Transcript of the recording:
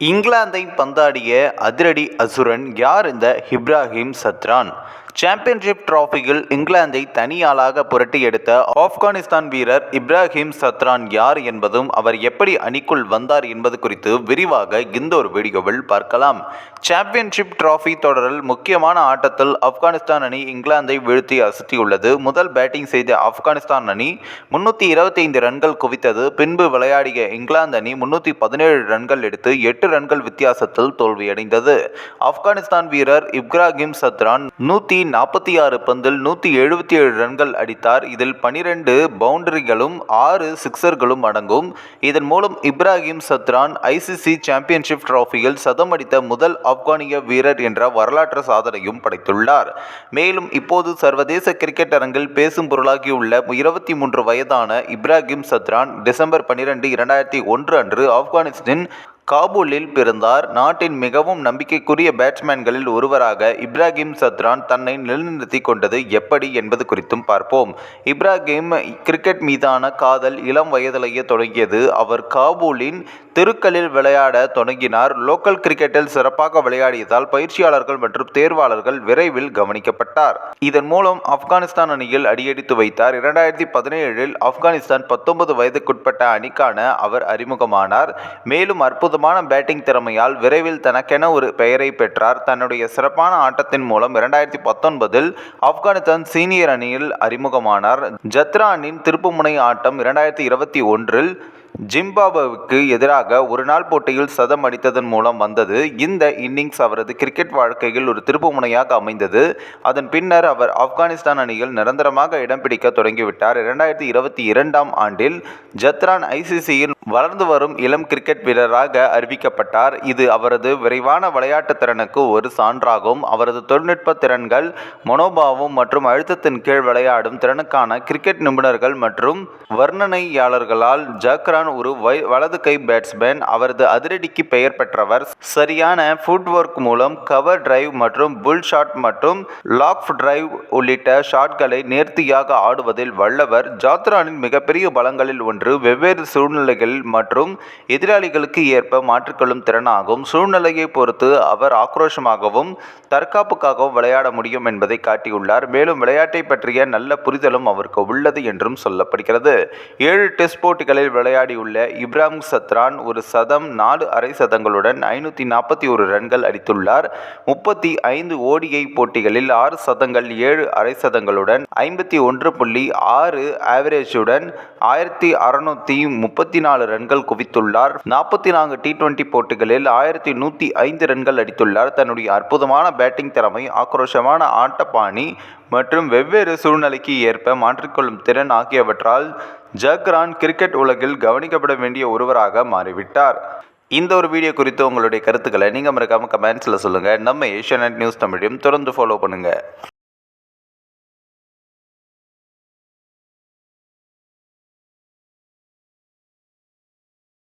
இங்கிலாந்தை பந்தாடிய அதிரடி அசுரன் யார் இந்த இப்ராஹிம் சத்ரான்? சாம்பியன்ஷிப் டிராஃபியில் இங்கிலாந்தை தனியாளாக புரட்டி எடுத்த ஆப்கானிஸ்தான் வீரர் இப்ராஹிம் சத்ரான் யார் என்பதும் அவர் எப்படி அணிக்குள் வந்தார் என்பது குறித்து விரிவாக இந்த ஒரு வீடியோவில் பார்க்கலாம். சாம்பியன்ஷிப் டிராஃபி தொடரில் முக்கியமான ஆட்டத்தில் ஆப்கானிஸ்தான் அணி இங்கிலாந்தை வீழ்த்தி அசத்தியுள்ளது. முதல் பேட்டிங் செய்த ஆப்கானிஸ்தான் அணி முன்னூற்றி இருபத்தைந்து ரன்கள் குவித்தது. பின்பு விளையாடிய இங்கிலாந்து அணி முன்னூற்றி பதினேழு ரன்கள் எடுத்து எட்டு ரன்கள் வித்தியாசத்தில் தோல்வியடைந்தது. ஆப்கானிஸ்தான் வீரர் இப்ராஹிம் சத்ரான் நூற்றி நாற்பத்தி ஆறு பந்தில் நூற்றி எழுபத்தி ஏழு ரன்கள் அடித்தார். இதில் பனிரெண்டு பவுண்டரிகளும் ஆறு சிக்சர்களும் அடங்கும். இதன் மூலம் இப்ராஹிம் சத்ரான் ஐசிசி சாம்பியன்ஷிப் டிராஃபியில் சதம் அடித்த முதல் ஆப்கானிய வீரர் என்ற வரலாற்று சாதனையும் படைத்துள்ளார். மேலும் இப்போது சர்வதேச கிரிக்கெட் அரங்கில் பேசும் பொருளாகியுள்ள இருபத்தி மூன்று வயதான இப்ராஹிம் சத்ரான் டிசம்பர் பனிரெண்டு இரண்டாயிரத்தி ஒன்று அன்று ஆப்கானிஸ்தான் காபூலில் பிறந்தார். நாட்டின் மிகவும் நம்பிக்கைக்குரிய பேட்ஸ்மேன்களில் ஒருவராக இப்ராஹிம் சத்ரான் தன்னை நிலைநிறுத்திக் கொண்டது எப்படி என்பது குறித்தும் பார்ப்போம். இப்ராஹிம் கிரிக்கெட் மீதான காதல் இளம் வயதிலேயே தொடங்கியது. அவர் காபூலின் தெருக்களில் விளையாட தொடங்கினார். லோக்கல் கிரிக்கெட்டில் சிறப்பாக விளையாடியதால் பயிற்சியாளர்கள் மற்றும் தேர்வாளர்கள் விரைவில் கவனிக்கப்பட்டார். இதன் மூலம் ஆப்கானிஸ்தான் அணியில் அடியெடுத்து வைத்தார். இரண்டாயிரத்தி பதினேழில் ஆப்கானிஸ்தான் பத்தொன்பது வயதுக்குட்பட்ட அணிக்கான அவர் அறிமுகமானார். மேலும் அற்புத அற்புதமான பேட்டிங் திறமையால் விரைவில் தனக்கென ஒரு பெயரை பெற்றார். தன்னுடைய சிறப்பான ஆட்டத்தின் மூலம் இரண்டாயிரத்தி பத்தொன்பதில் ஆப்கானிஸ்தான் சீனியர் அணியில் அறிமுகமானார். ஜத்ரானின் திருப்புமுனை ஆட்டம் இரண்டாயிரத்தி இருபத்தி ஒன்றில் ஜிம்பாபுவுக்கு எதிராக ஒரு நாள் போட்டியில் சதம் அடித்ததன் மூலம் வந்தது. இந்த இன்னிங்ஸ் அவரது கிரிக்கெட் வாழ்க்கையில் ஒரு திருப்புமுனையாக அமைந்தது. அதன் பின்னர் அவர் ஆப்கானிஸ்தான் அணியில் நிரந்தரமாக இடம் பிடிக்க தொடங்கிவிட்டார். இரண்டாயிரத்தி இருபத்தி இரண்டாம் ஆண்டில் ஜத்ரான் ஐசிசியில் வளர்ந்து வரும் இளம் கிரிக்கெட் வீரராக அறிவிக்கப்பட்டார். இது அவரது விரைவான விளையாட்டு திறனுக்கு ஒரு சான்றாகும். அவரது தொழில்நுட்ப திறன்கள் மனோபாவம் மற்றும் அழுத்தத்தின் கீழ் விளையாடும் திறனுக்கான கிரிக்கெட் நிபுணர்கள் மற்றும் வர்ணனையாளர்களால் இம்ரான் ஒரு வலது கை பேட்ஸ்மேன் அவரது அதிரடிக்கு பெயர் பெற்றவர் சரியான ஃபுட் ஒர்க் மூலம் கவர் டிரைவ் மற்றும் புல் ஷாட் மற்றும் லாக் டிரைவ் உள்ளிட்ட ஷாட்களை நேர்த்தியாக ஆடுவதில் வல்லவர். ஜாத்ரானின் மிகப்பெரிய பலங்களில் ஒன்று வெவ்வேறு சூழ்நிலைகள் மற்றும் எதிராளிகளுக்கு ஏற்ப மாற்றிக்கொள்ளும் திறனாகும் சூழ்நிலையை பொறுத்து அவர் ஆக்ரோஷமாகவும் தற்காப்புக்காகவும் விளையாட முடியும் என்பதை காட்டியுள்ளார். மேலும் விளையாட்டை பற்றிய நல்ல புரிதலும் அவருக்கு உள்ளது என்றும் சொல்லப்படுகிறது. ஏழு டெஸ்ட் போட்டிகளில் விளையாடியுள்ள இப்ராஹிம் சத்ரான் ஒரு சதம் நாலு அரை சதங்களுடன் ஐநூற்றி நாற்பத்தி ஒரு ரன்கள் அடித்துள்ளார். முப்பத்தி ஐந்து ஓடிஐ போட்டிகளில் ஆறு சதங்கள் ஏழு அரை சதங்களுடன் ஐம்பத்தி ஒன்று புள்ளி ஆறு ஆவரேஜுடன் ஆயிரத்தி அறுநூத்தி முப்பத்தி நாலு ரன்கள் குவித்துள்ளார். நாற்பத்தி நான்கு டி டுவெண்டி போட்டிகளில் ஆயிரத்தி நூற்றி ஐந்து ரன்கள் அடித்துள்ளார். தன்னுடைய அற்புதமான பேட்டிங் திறமை ஆக்ரோஷமான ஆட்டப்பாணி மற்றும் வெவ்வேறு சூழ்நிலைக்கு ஏற்ப மாற்றிக்கொள்ளும் திறன் ஆகியவற்றால் ஜக்ரான் கிரிக்கெட் உலகில் கவனிக்கப்பட வேண்டிய ஒருவராக மாறிவிட்டார். இந்த ஒரு வீடியோ குறித்து உங்களுடைய கருத்துக்களை நீங்கள் மறக்காமல் கமெண்ட்ஸில் சொல்லுங்கள் நம்ம ஏஷியா நியூஸ் தமிழையும் தொடர்ந்து ஃபாலோ பண்ணுங்கள்